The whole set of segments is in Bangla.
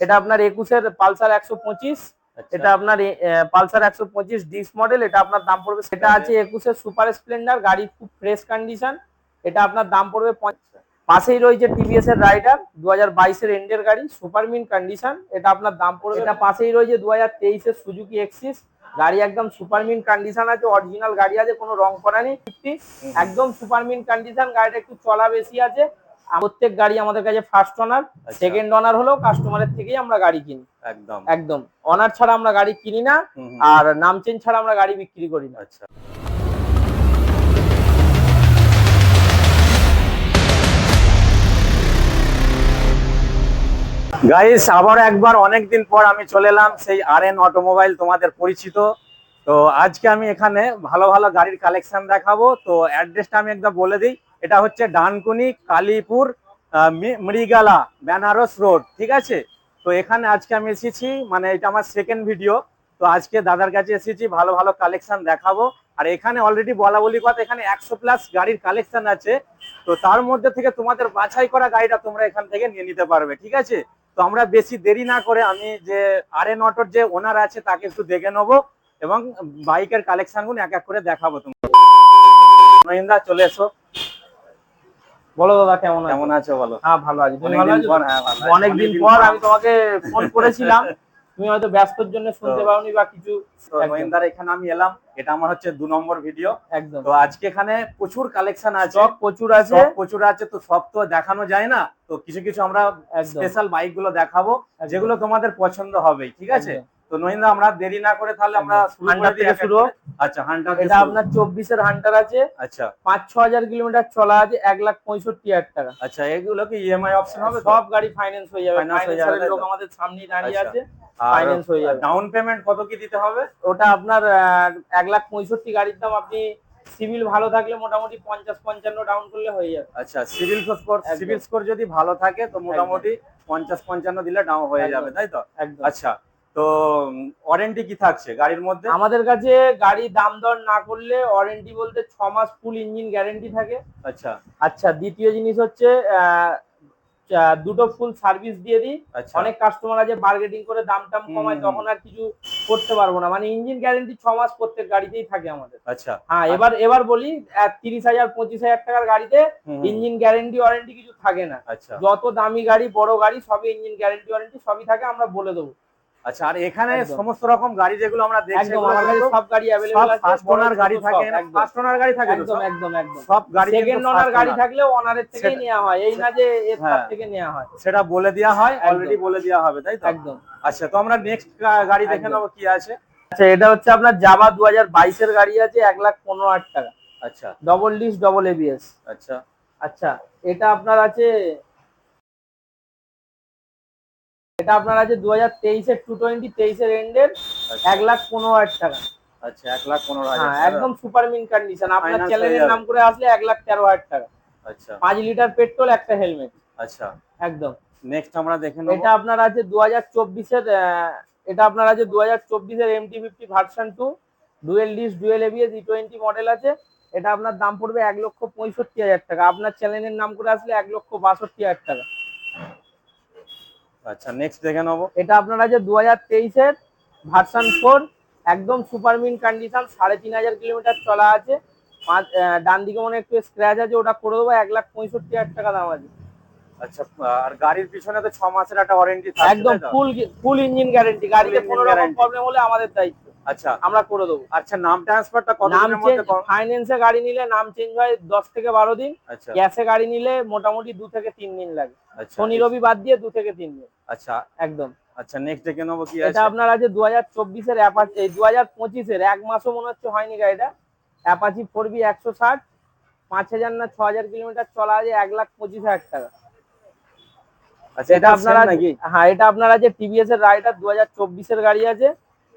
এটা আপনার একুশের পালসার একশো পঁচিশ আচ্ছা। এটা আপনার পালসার একশো পঁচিশ ডিস মডেল এটা আপনার দাম পড়বে সেটা আছে একুশের সুপার স্প্লেন্ডার গাড়ি খুব ফ্রেশ কন্ডিশন এটা আপনার দাম পড়বে পাশেই রয়েছে টিভিএস এর রাইডার দু হাজার বাইশের এন্ডের গাড়ি সুপার মিন কন্ডিশন এটা আপনার দাম পড়বে। এটা পাশেই রয়েছে দু হাজার তেইশের সুজুকি এক্সিস গাড়ি একদম সুপার মিন কন্ডিশন আছে অরিজিনাল গাড়ি আছে কোনো রং করা নেই একদম সুপার মিন কন্ডিশন গাড়িটা একটু চলা বেশি আছে প্রত্যেক গাড়ি আমাদের কাছে ফার্স্ট অনার। সেকেন্ড অনার হলেও কাস্টমারের থেকেই আমরা গাড়ি কিনি। একদম। একদম। অনার ছাড়া আমরা গাড়ি কিনি না। আর নাম চেঞ্জ ছাড়া আমরা গাড়ি বিক্রি করি না। আচ্ছা। গাইস আবার একবার অনেকদিন পর আমি চলে এলাম সেই আর এন অটোমোবাইল তোমাদের পরিচিত। তো আজকে আমি এখানে ভালো ভালো গাড়ির কালেকশন দেখাবো। তো অ্যাড্রেসটা আমি একদম বলে দিই। এটা হচ্ছে ডানকুনি, কালীপুর মৃগালা, বেনারস রোড, ঠিক আছে? তো এখানে আজকে আমি এসেছি মানে এটা আমার সেকেন্ড ভিডিও তো আজকে দাদার কাছে এসেছি, ভালো ভালো কালেকশন দেখাবো। আর এখানে অলরেডি বলা বলি কথা, এখানে একশো প্লাস গাড়ির কালেকশন আছে। তো তার মধ্যে থেকে তোমাদের বাছাই করা গাড়িটা তোমরা এখান থেকে নিয়ে নিতে পারবে, ঠিক আছে? তো আমরা বেশি দেরি না করে আমি যে আর এন অটোর যে ওনার আছে, তাকে একটু দেখে নেব এবং বাইকের কালেকশনগুলো এক এক করে দেখাবো তুমি মহিন্দা চলে এসো। বলো দাদা কেমন আছো? কেমন আছো বলো? হ্যাঁ ভালো আছি। তুমি ভালো অনেকদিন আছো? পর হ্যাঁ। অনেকদিন পর আমি তোমাকে ফোন করেছিলাম। তুমি হয়তো ব্যস্তর জন্য শুনতে পাওনি বা কিছু। মহিন্দার এখানে আমি এলাম। এটা আমার হচ্ছে দু নম্বর ভিডিও একদম। তো আজকে এখানে প্রচুর কালেকশন আছে। স্টক প্রচুর আছে। সব প্রচুর আছে তো সব তো দেখানো যায় না। তো কিছু কিছু আমরা স্পেশাল বাইকগুলো দেখাবো যেগুলো তোমাদের পছন্দ হবে ঠিক আছে। তো নহিন্দা আমরা দেরি না করে তাহলে আমরা করে হান্টার থেকে শুরু আচ্ছা হান্টার এটা আপনার চব্বিশের হান্টার আছে। আচ্ছা। পাঁচ ছ হাজার কিলোমিটার চলা আছে এক লাখ পঁয়ষট্টি হাজার টাকা। আচ্ছা এগুলো কি ইএমআই অপশন হবে সব গাড়ি ফাইন্যান্স হয়ে যাবে। হয়ে লোক আমাদের সামনেই দাঁড়িয়ে আচ্ছা। আছে finance হয়ে যাবে। ডাউন পেমেন্ট কত কি দিতে হবে? ওটা আপনার আহ, এক লাখ পঁয়ষট্টি গাড়ির দাম আপনি সিভিল ভালো থাকলে মোটামুটি পঞ্চাশ পঞ্চান্ন ডাউন করলে হয়ে যাবে। আচ্ছা সিভিল স্কোর সিভিল স্কোর যদি ভালো থাকে তো মোটামুটি পঞ্চাশ পঞ্চান্ন দিলে ডাউন হয়ে যাবে তাই তো? আচ্ছা তো ওয়ারেন্টি কি থাকছে গাড়ির মধ্যে? আমাদের কাছে গাড়ি দাম দর না করলে ওয়ারেন্টি বলতে ছ মাস ফুল ইঞ্জিন গ্যারেন্টি থাকে। আচ্ছা। আচ্ছা দ্বিতীয় জিনিস হচ্ছে দুটো ফুল সার্ভিস দিয়ে দিই। আচ্ছা। অনেক কাস্টমার আছে বার্গেটিং করে দাম টাম কমায় তখন আর কিছু করতে পারব না। মানে ইঞ্জিন গ্যারেন্টি ছ মাস প্রত্যেক গাড়িতেই থাকে আমাদের। আচ্ছা। হ্যাঁ এবার এবার বলি তিরিশ হাজার পঁচিশ হাজার টাকার গাড়িতে। ইঞ্জিন গ্যারেন্টি ওয়ারেন্টি কিছু থাকে না। আচ্ছা। যত দামি গাড়ি বড় গাড়ি সবই ইঞ্জিন গ্যারেন্টি ওয়ারেন্টি সবই থাকে আমরা বলে দেবো। আচ্ছা আর এখানে সমস্ত রকম গাড়ি যেগুলো আমরা দেখছি আমার কাছে সব গাড়ি অ্যাভেলেবল আছে ফার্স্ট ওনার গাড়ি থাকে ফার্স্ট ওনার গাড়ি থাকে একদম একদম একদম। সব গাড়ি সেকেন্ড ওনার গাড়ি। থাকলেও ওনারের থেকেই নেওয়া হয় এই না যে এর হ্যাঁ। থেকে নেওয়া হয়। সেটা বলে দেওয়া হয় অলরেডি বলে দেওয়া হবে তাই তো? একদম। আচ্ছা তো আমরা নেক্সট গাড়ি দেখে। নেব কি আছে। আচ্ছা এটা হচ্ছে আপনার জাভা দু হাজার বাইশের গাড়ি আছে এক লাখ পনেরো হাজার টাকা। আচ্ছা। ডবল ডিস ডবল এবিএস আচ্ছা। আচ্ছা এটা আপনার আছে এটা আপনার আছে দু হাজার তেইশের টু টোয়েন্টি তেইশের এন্ডের আচ্ছা, এক লাখ পনেরো হাজার টাকা। আচ্ছা এক লাখ পনেরো হাজার হ্যাঁ একদম সুপার মিন কন্ডিশন আপনার চ্যানেলের নাম করে আসলে এক লাখ তেরো হাজার টাকা। আচ্ছা। পাঁচ লিটার পেট্রোল একটা হেলমেট। আচ্ছা। একদম। নেক্সট আমরা দেখে নেব। এটা আপনার আছে দু হাজার চব্বিশের এটা আপনার আছে দু হাজার চব্বিশের MT fifty version two dual disc dual ABS E twenty model আছে। এটা আপনার দাম পড়বে এক লক্ষ পঁয়ষট্টি হাজার টাকা। আপনার চ্যানেলের নাম করে আসলে এক লক্ষ বাষট্টি হাজার টাকা। আচ্ছা নেক্সট দেখে নেব। এটা আপনার আছে দু হাজার তেইশের ভার্সন ফোর একদম সুপার মিন কন্ডিশন সাড়ে তিন হাজার কিলোমিটার চলা আছে। পাঁচ ডান দিকে মনে একটু স্ক্র্যাচ আছে ওটা করে দেবো এক লাখ পঁয়ষট্টি হাজার টাকা দাম আছে। আচ্ছা আর গাড়ির পিছনে তো ছ মাসের একটা ওয়ারেন্টি একদম? ফুল ফুল ইঞ্জিন গ্যারেন্টি গাড়িতে কোনো রকম প্রবলেম হলে আমাদের দায়িত্ব। আচ্ছা আমরা করে দেবো। আচ্ছা নাম ট্রান্সফারটা কত দিনের মধ্যে ফাইন্যান্সে গাড়ি নিলে নাম চেঞ্জ হয় দশ থেকে বারো দিন। আচ্ছা। ক্যাশে গাড়ি নিলে মোটামুটি দু থেকে তিন দিন লাগে। আচ্ছা। শনি রবি বাদ দিয়ে দু থেকে তিন দিন। আচ্ছা। একদম। আচ্ছা নেক্সট দেখে নেব কি এটা আপনার আছে দু হাজার চব্বিশের এই দু হাজার পঁচিশের এক মাসও মনে হচ্ছে হয়নি গাড়িটা। অ্যাপাচি ফোর বি একশো ষাট পাঁচ হাজার না ছ হাজার কিলোমিটার চলা আছে এক লাখ পঁচিশ হাজার টাকা। আচ্ছা এটা আপনার আছে নাকি? হ্যাঁ এটা আপনার আছে টিভিএস এর রাইডার দু হাজার চব্বিশের গাড়ি আছে।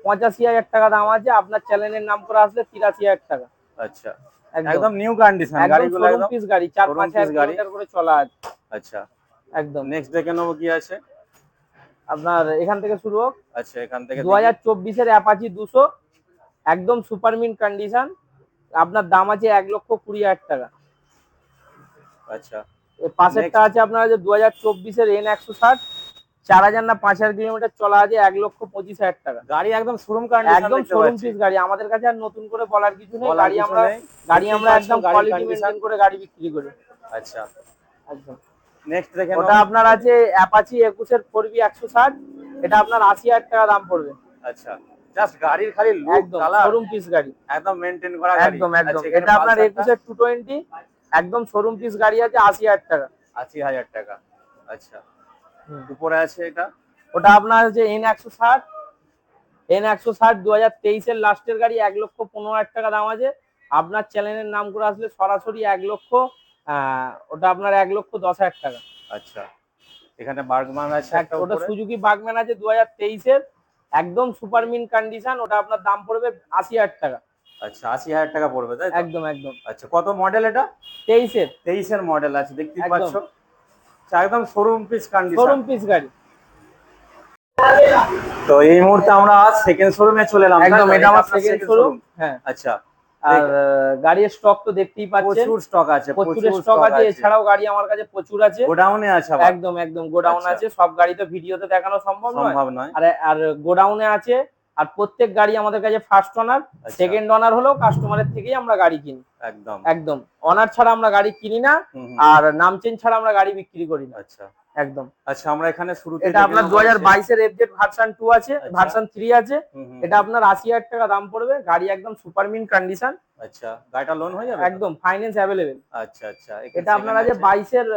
পঁচাশি হাজার টাকা দাম আছে। আপনার চ্যানেলের নাম করে আসলে তিরাশি হাজার টাকা। আচ্ছা। একদম। নিউ কন্ডিশন গাড়িগুলো একদম? পিস গাড়ি চার পাঁচ হাজার। কিলোমিটার করে চলা আছে। আচ্ছা। একদম। নেক্সট দেখে নেব কি আছে? আপনার এখান থেকে শুরু হোক। আচ্ছা এখান থেকে দু হাজার চব্বিশের অ্যাপাচি দুশো একদম সুপার মিন কন্ডিশন আপনার দাম আছে এক লক্ষ কুড়ি হাজার টাকা। আচ্ছা। এর পাশেরটা আছে আপনার চব্বিশের এন একশো ষাট। চার হাজার না পাঁচ হাজার কিলোমিটার চলা আছে এক লক্ষ পঁচিশ হাজার টাকা। গাড়ি একদম শোরুম কন্ডিশন একদম শোরুম পিস গাড়ি। আমাদের কাছে আর নতুন করে বলার কিছু নেই। গাড়ি আমরা গাড়ি আমরা একদম কোয়ালিটি মেনটেন করে গাড়ি বিক্রি করি। আচ্ছা। একদম। নেক্সট দেখে ওটা আপনার আছে অ্যাপাচি একুশের ফোর বি একশো ষাট। এটা আপনার আশি হাজার টাকা দাম পড়বে। আচ্ছা। জাস্ট গাড়ির খালি লুক কালার শোরুম পিস গাড়ি। একদম মেইনটেইন করা গাড়ি। একদম একদম। আচ্ছা, এটা আপনার Pulsar টা একুশের টু টোয়েন্টি একদম শোরুম পিস গাড়ি আছে আশি হাজার টাকা। আশি হাজার টাকা। আচ্ছা। উপরে আছে এটা। ওটা আপনার হচ্ছে এন একশো ষাট এন একশো ষাট দু হাজার তেইশের লাস্টের গাড়ি এক লক্ষ পনেরো হাজার টাকা দাম আছে। আপনার চ্যানেলের নাম করে আসলে সরাসরি এক লক্ষ ওটা আপনার এক লক্ষ দশ হাজার টাকা। আচ্ছা। এখানে বার্গমান আছে একটা ওটা সুজুকি বাগম্যান আছে দু হাজার তেইশের। একদম সুপার মিন কন্ডিশন ওটা আপনার দাম পড়বে আশি হাজার টাকা। আচ্ছা আশি হাজার টাকা পড়বে তাই একদম একদম। আচ্ছা কত মডেল এটা? তেইশের। তেইশের মডেল আছে দেখতেই পাচ্ছ। একদম showroom piece condition showroom piece গাড়ি। তো এই মুহূর্তে আমরা সেকেন্ড শোরুমে চলে এলাম। একদম এটা আমার সেকেন্ড শোরুম হ্যাঁ। আচ্ছা। আর গাড়ির স্টক তো দেখতেই পাচ্ছেন। প্রচুর স্টক আছে প্রচুর স্টক আছে। এছাড়াও গাড়ি আমার কাছে প্রচুর আছে। গোডাউনে আছে একদম একদম গোডাউন আচ্ছা। আছে। সব গাড়ি তো ভিডিওতে দেখানো সম্ভব নয়। সম্ভব নয়। আর আর গোডাউনে আছে আর প্রত্যেক গাড়ি আমাদের কাছে ফার্স্ট অনার সেকেন্ড অনার হলেও কাস্টমারের থেকেই আমরা গাড়ি কিনি। একদম। একদম। অনার ছাড়া আমরা গাড়ি কিনি না। আর নাম চেঞ্জ ছাড়া আমরা গাড়ি বিক্রি করি না। আচ্ছা। একদম। আচ্ছা আমরা এখানে শুরুতে এটা আপনার দু হাজার বাইশের এফজেড ভার্সন টু আছে আচ্ছা। ভার্সন থ্রি আছে। এটা আপনার আশি হাজার টাকা দাম পড়বে গাড়ি একদম সুপার মিন কন্ডিশন আচ্ছা গাড়িটা লোন হয়ে যাবে? একদম ফাইন্যান্স অ্যাভেলেবেল আচ্ছা আচ্ছা এটা আপনার আছে বাইশের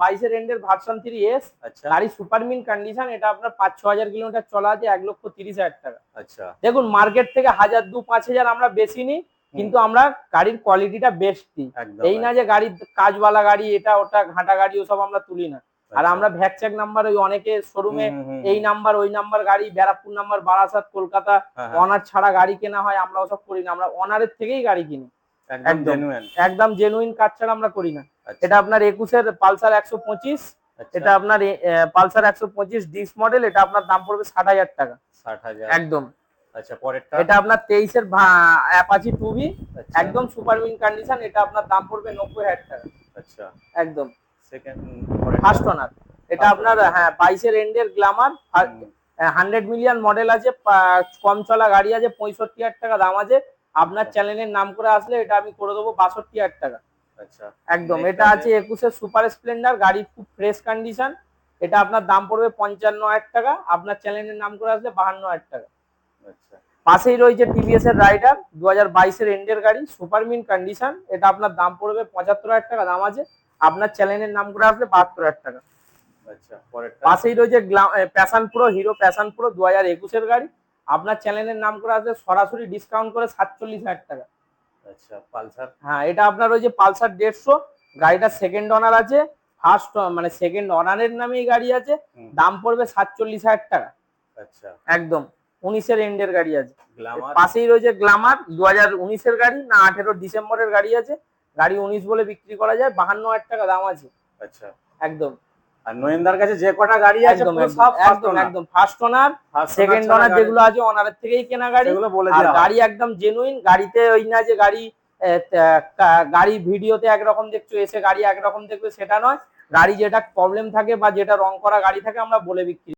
বাইশের এন্ডের ভার্সন থ্রি এস আচ্ছা। গাড়ি সুপার মিন কন্ডিশন এটা আপনার পাঁচ ছ হাজার কিলোমিটার চলা আছে এক লক্ষ তিরিশ হাজার টাকা। আচ্ছা। দেখুন মার্কেট থেকে হাজার দু পাঁচ হাজার আমরা বেশি নিই কিন্তু আমরা গাড়ির কোয়ালিটিটা বেস্ট দিই এই না যে গাড়ির কাজওয়ালা গাড়ি এটা ওটা ঘাটা গাড়ি ওসব আমরা তুলি না। আচ্ছা। আর আমরা ভ্যাকচ্যাক নাম্বার ওই অনেকে শোরুমে এই নাম্বার ওই নাম্বার গাড়ি ব্যারাকপুর নাম্বার বারাসাত কলকাতা হ্যাঁ, হ্যাঁ, অনার ছাড়া গাড়ি কেনা হয় আমরা ওসব করি না। আমরা অনারের থেকেই গাড়ি কিনি। একদম একদম। জেনুইন কাজ ছাড়া আমরা করি না। এটা আপনার একুশের পালসার একশো পঁচিশ আচ্ছা। এটা আপনার পালসার একশো পঁচিশ ডিস মডেল এটা আপনার দাম পড়বে ষাট হাজার টাকা। ষাট হাজার। একদম। আচ্ছা পরেরটা? এটা আপনার তেইশের অ্যাপাচি টু বি। আচ্ছা, একদম সুপার উইন কন্ডিশন এটা আপনার দাম পড়বে নব্বই হাজার টাকা। আচ্ছা। একদম। সেকেন্ড ফার্স্ট ওনার এটা আপনার হ্যাঁ বাইশের এন্ডের গ্লামার হান্ড্রেড মিলিয়ন মডেল আছে কম চলা গাড়ি আছে পঁয়ষট্টি হাজার টাকা দাম আছে। আপনার চ্যানেলের নাম করে আসলে এটা আমি করে দেবো বাষট্টি হাজার টাকা। আচ্ছা। একদম। এটা আছে- একুশের সুপার স্প্লেন্ডার গাড়ি খুব ফ্রেশ কন্ডিশন এটা আপনার দাম পড়বে পঞ্চান্ন হাজার টাকা। আপনার চ্যানেলের নাম করে আসলে বাহান্ন হাজার টাকা। আচ্ছা। পাশেই রয়েছে টিভিএস এর রাইডার দু হাজার বাইশের এন্ডের গাড়ি সুপার মিন কন্ডিশন এটা আপনার দাম পড়বে পঁচাত্তর হাজার টাকা দাম আছে। আপনার চ্যানেলের নাম করে আসলে বাহাত্তর হাজার টাকা। আচ্ছা পাশেই রয়েছে Passion Pro Hero Passion Pro দু হাজার একুশের গাড়ি। আপনার চ্যানেলের নাম করে আসলে সরাসরি ডিসকাউন্ট করে সাতচল্লিশ হাজার টাকা। আচ্ছা পালসার? হ্যাঁ এটা আপনার রয়েছে পালসার দেড়শো। গাড়িটা সেকেন্ড অনার আছে। ফার্স্ট মানে সেকেন্ড অনারের নামেই গাড়ি আছে। দাম পড়বে সাতচল্লিশ হাজার টাকা। আচ্ছা। একদম উনিশের এন্ডের গাড়ি আছে। পাশেই রয়েছে গ্লামার দু হাজার উনিশের গাড়ি না আঠেরো ডিসেম্বরের গাড়ি আছে। গাড়ি উনিশ বলে বিক্রি করা যায় বাহান্ন হাজার টাকা দাম আছে। আচ্ছা। একদম। আর নয়েন্দার কাছে যে কটা গাড়ি আছে একদম একদম, একদম ফার্স্ট ওনার সেকেন্ড ওনার যেগুলো আছে ওনারের থেকেই কেনা গাড়ি। আর গাড়ি একদম জেনুইন গাড়িতে ওই না যে গাড়ি গাড়ি ভিডিওতে একরকম দেখছ এসে গাড়ি একরকম দেখবে সেটা নয়। গাড়ি যেটা প্রবলেম থাকে বা যেটা রং করা গাড়ি থাকে আমরা বলে বিক্রি